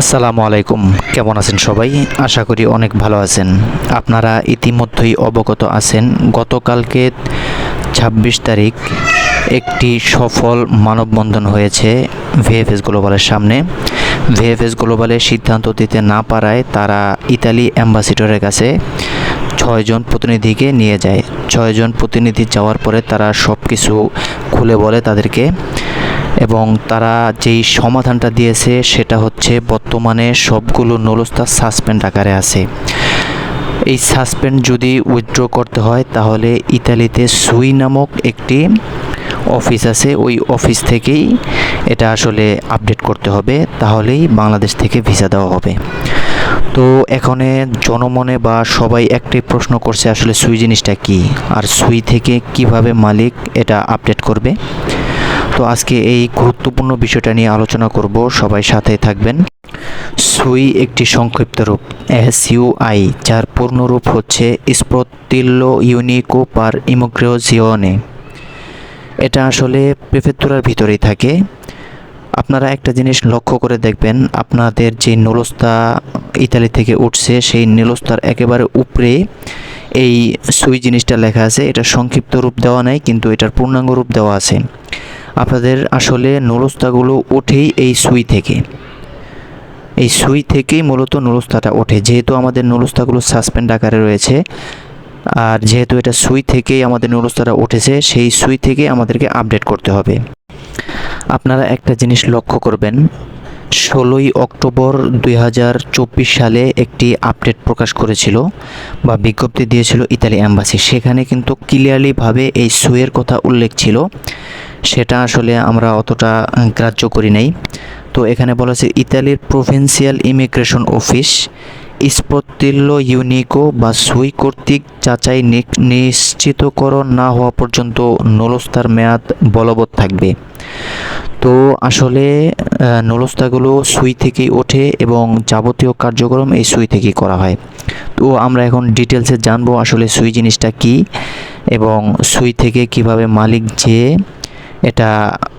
আসসালামু আলাইকুম। কেমন আছেন সবাই? আশা করি অনেক ভালো আছেন। আপনারা ইতিমধ্যেই অবগত আছেন, গতকালকে ছাব্বিশ তারিখ একটি সফল মানববন্ধন হয়েছে ভিএফএস গ্লোবালের সামনে। ভিএফএস গ্লোবালের সিদ্ধান্ত দিতে না পারায় তারা ইতালি অ্যাম্বাসিডরের কাছে ছয়জন প্রতিনিধিকে নিয়ে যায়। ছয়জন প্রতিনিধি যাওয়ার পরে তারা সব কিছু খুলে বলে তাদেরকে। এবং তারা যেই সমাধানটা দিয়েছে সেটা হচ্ছে বর্তমানে সবগুলো নলস্তা সাসপেন্ড আকারে আছে। এই সাসপেন্ড যদি উইথড্র করতে হয়, তাহলে ইতালিতে সুই নামক একটি অফিস আছে। ওই অফিস থেকেই এটা আসলে আপডেট করতে হবে। তাহলেই বাংলাদেশ থেকে ভিসা দেওয়া হবে। তো এখানে জনমনে বা সবাই একটি প্রশ্ন করছে, আসলে সুই জিনিসটা কি? আর সুই থেকে কীভাবে মালিক এটা আপডেট করবে? তো আজকে এই গুরুত্বপূর্ণ বিষয়টা নিয়ে আলোচনা করব। সবাই সাথে থাকবেন। সুই একটি সংক্ষিপ্ত রূপ, এস ইউ আই, যার পূর্ণরূপ হচ্ছে স্পতিল্লো ইউনিকো পার ইমোগ্রেজিওনে এটা আসলে প্রেফেক্টুরার ভিতরেই থাকে। আপনারা একটা জিনিস লক্ষ্য করে দেখবেন, আপনাদের যে নলস্তা ইতালি থেকে উঠছে, সেই নলস্তার একেবারে উপরে এই সুই জিনিসটা লেখা আছে। এটা সংক্ষিপ্ত রূপ দেওয়া নাই, কিন্তু এটার পূর্ণাঙ্গ রূপ দেওয়া আছে। আপনাদের আসলে নলস্তাগুলো ওঠেই এই সুই থেকে। এই সুই থেকেই মূলত নলস্তাটা ওঠে। যেহেতু আমাদের নলস্তাগুলো সাসপেন্ড আকারে রয়েছে, আর যেহেতু এটা সুই থেকেই আমাদের নলস্তাটা উঠেছে, সেই সুই থেকে আমাদেরকে আপডেট করতে হবে। আপনারা একটা জিনিস লক্ষ্য করবেন, ষোলোই অক্টোবর দুই হাজার চব্বিশ সালে একটি আপডেট প্রকাশ করেছিল বা বিজ্ঞপ্তি দিয়েছিল ইতালি অ্যাম্বাসি সেখানে কিন্তু ক্লিয়ারলিভাবে এই সুয়ের কথা উল্লেখ ছিল। সেটা আসলে আমরা অতটা গ্রাহ্য করি নাই। তো এখানে বলা আছে ইতালির প্রভিন্সিয়াল ইমিগ্রেশন অফিস স্পত্তিল্য ইউনিকো বা সুই কর্তৃক যাচাই নিশ্চিতকরণ না হওয়া পর্যন্ত নলস্তার মেয়াদ বলবৎ থাকবে। তো আসলে নলস্তাগুলো সুই থেকেই ওঠে এবং যাবতীয় কার্যক্রম এই সুই থেকেই করা হয়। তো আমরা এখন ডিটেলসে জানব আসলে সুই জিনিসটা কি এবং সুই থেকে কীভাবে মালিক যে এটা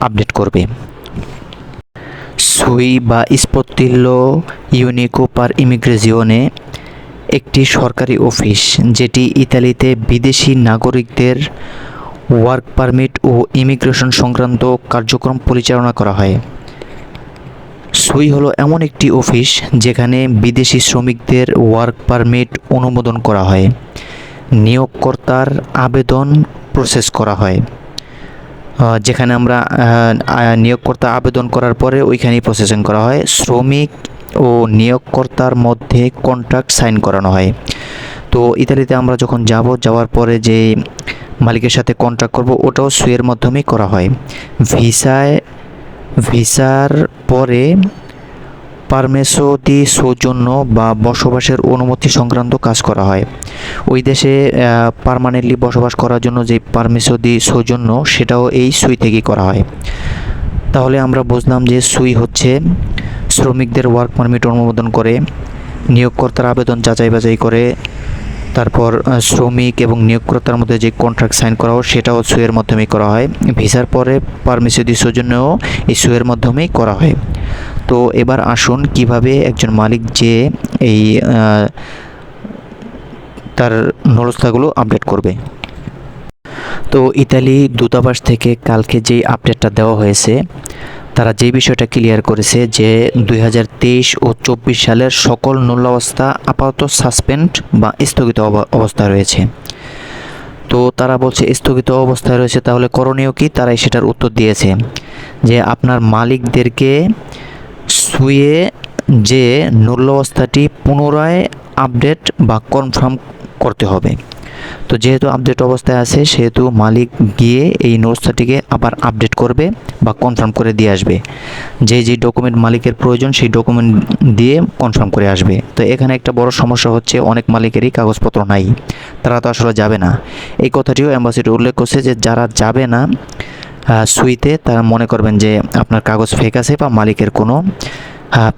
আপডেট করবে। সুই বা স্পত্তিল্য ইউনিকো পার ইমিগ্রেজিওনে একটি সরকারি অফিস, যেটি ইতালিতে বিদেশি নাগরিকদের ওয়ার্ক পারমিট ও ইমিগ্রেশন সংক্রান্ত কার্যক্রম পরিচালনা করা হয়। সুই হলো এমন একটি অফিস যেখানে বিদেশি শ্রমিকদের ওয়ার্ক পারমিট অনুমোদন করা হয়। নিয়োগকর্তার আবেদন প্রসেস করা হয়। যেখানে আমরা নিয়োগকর্তা আবেদন করার পরে ওইখানেই প্রসেসিং করা হয়। শ্রমিক ও নিয়োগকর্তার মধ্যে কন্ট্রাক্ট সাইন করানো হয়। তো ইতালিতে আমরা যখন যাব, যাওয়ার পরে যে মালিকের সাথে কন্ট্রাক্ট করব, ওটাও সুয়ের মাধ্যমেই করা হয়। ভিসায়, ভিসার পরে পারমেসো দি সৌজন্য বা বসবাসের অনুমতি সংক্রান্ত কাজ করা হয়। ওই দেশে পারমানেন্টলি বসবাস করার জন্য যে পারমিসো দি সৌজন্য, সেটাও এই সুই থেকেই করা হয়। তাহলে আমরা বুঝলাম যে সুই হচ্ছে শ্রমিকদের ওয়ার্ক পারমিট অনুমোদন করে, নিয়োগকর্তার আবেদন যাচাই বাছাই করে, তারপর শ্রমিক এবং নিয়োগকর্তার মধ্যে যে কন্ট্রাক্ট সাইন করা হয়, সেটাও সুয়ের মাধ্যমেই করা হয়। ভিসার পরে পারমিসো দি সৌজন্যও এই সুয়ের মাধ্যমেই করা হয়। তো এবার আসুন কীভাবে একজন মালিক যে এই তার নলস্থাগুলো আপডেট করবে। তো ইতালি দূতাবাস থেকে কালকে যেই আপডেটটা দেওয়া হয়েছে, তারা যে বিষয়টা ক্লিয়ার করেছে যে দু হাজার তেইশ ও চব্বিশ সালের সকল নূল্যাবস্থা আপাতত সাসপেন্ড বা স্থগিত অব- অবস্থায় রয়েছে। তো তারা বলছে স্থগিত অবস্থায় রয়েছে তাহলে করণীয় কি? তারাই সেটার উত্তর দিয়েছে যে আপনার মালিকদেরকে শুয়ে যে নূল্যাবস্থাটি পুনরায় আপডেট বা কনফার্ম করতে হবে। তো যেহেতু আপডেট অবস্থায় আছে, সেহেতু মালিক গিয়ে এই নোটসটাটিকে আবার আপডেট করবে বা কনফার্ম করে দিয়ে আসবে। যে যে ডকুমেন্ট মালিকের প্রয়োজন, সেই ডকুমেন্ট দিয়ে কনফার্ম করে আসবে। তো এখানে একটা বড় সমস্যা হচ্ছে, অনেক মালিকেরই কাগজপত্র নাই। তারা তো আসলে যাবে না। এই কথাটিও অ্যাম্বাসিডর উল্লেখ করছে যে যারা যাবে না সুইতে তারা মনে করবেন যে আপনার কাগজ ফেক আছে বা মালিকের কোনো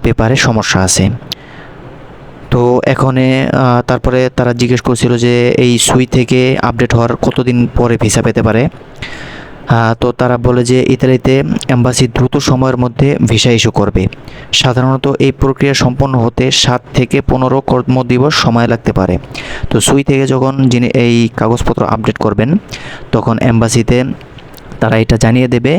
পেপারে সমস্যা আছে। তো এখানে তারপরে তারা জিজ্ঞেস করছিল যে এই সুই থেকে আপডেট হওয়ার কতদিন পরে ভিসা পেতে পারে? তো তারা বলে যে ইতালিতে এম্বাসি দ্রুত সময়ের মধ্যে ভিসা ইস্যু করবে। সাধারণত এই প্রক্রিয়া সম্পন্ন হতে সাত থেকে পনেরো কর্মদিবস সময় লাগতে পারে। তো সুই থেকে যখন যিনি এই কাগজপত্র আপডেট করবেন, তখন এম্বাসিতে তারা এটা জানিয়ে দেবে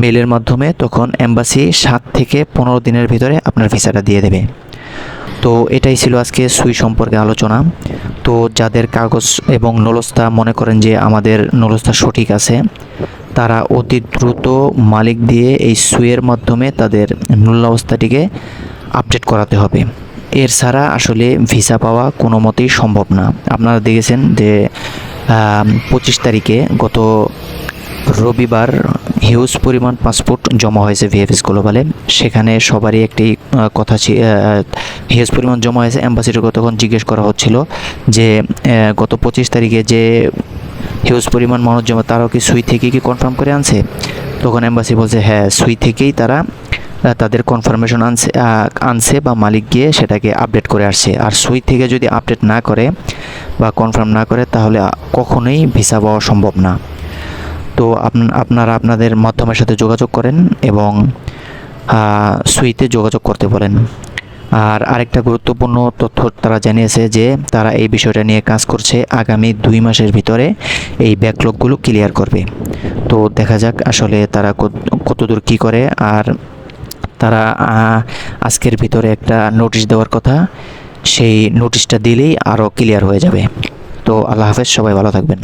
মেলের মাধ্যমে, তখন এম্বাসি সাত থেকে পনেরো দিনের ভিতরে আপনার ভিসাটা দিয়ে দেবে। তো এটাই ছিল আজকে সুই সম্পর্কে আলোচনা। তো যাদের কাগজ এবং নলস্তা মনে করেন যে আমাদের নলস্তা সঠিক আছে, তারা অতি দ্রুত মালিক দিয়ে এই সুইয়ের মাধ্যমে তাদের মূল্যাবস্থাটিকে আপডেট করাতে হবে। এর ছাড়া আসলে ভিসা পাওয়া কোনো মতেই সম্ভব না। আপনারা দেখেছেন যে পঁচিশ তারিখে গত রবিবার হিউজ পরিমাণ পাসপোর্ট জমা হয়েছে ভিএফএস গ্লোবালে। সেখানে সবারই একটি কথা হিউজ পরিমাণ জমা হয়েছে। অ্যাম্বাসিডার তখন জিজ্ঞেস করা হচ্ছিল যে গত পঁচিশ তারিখে যে হিউজ পরিমাণ মানুষ জমা তারাও কি সুই থেকে কি কনফার্ম করে আনছে? তখন অ্যাম্বাসি বলছে হ্যাঁ সুই থেকেই তারা তাদের কনফার্মেশন আনছে আনছে বা মালিক গিয়ে সেটাকে আপডেট করে আসছে। আর সুই থেকে যদি আপডেট না করে বা কনফার্ম না করে, তাহলে কখনোই ভিসা পাওয়া সম্ভব না। তো আপন- আপনারা আপনাদের মাধ্যমের সাথে যোগাযোগ করেন এবং সুইতে যোগাযোগ করতে বলেন। আর আরেকটা গুরুত্বপূর্ণ তথ্য তারা জানিয়েছে যে, তারা এই বিষয়টা নিয়ে কাজ করছে আগামী দুই মাসের ভিতরে এই ব্যাকলগগুলো ক্লিয়ার করবে। তো দেখা যাক আসলে তারা কত- কতদূর কী করে। আর তারা আজকের ভিতরে একটা নোটিশ দেওয়ার কথা। সেই নোটিশটা দিলেই আরও ক্লিয়ার হয়ে যাবে। তো আল্লাহ হাফেজ, সবাই ভালো থাকবেন।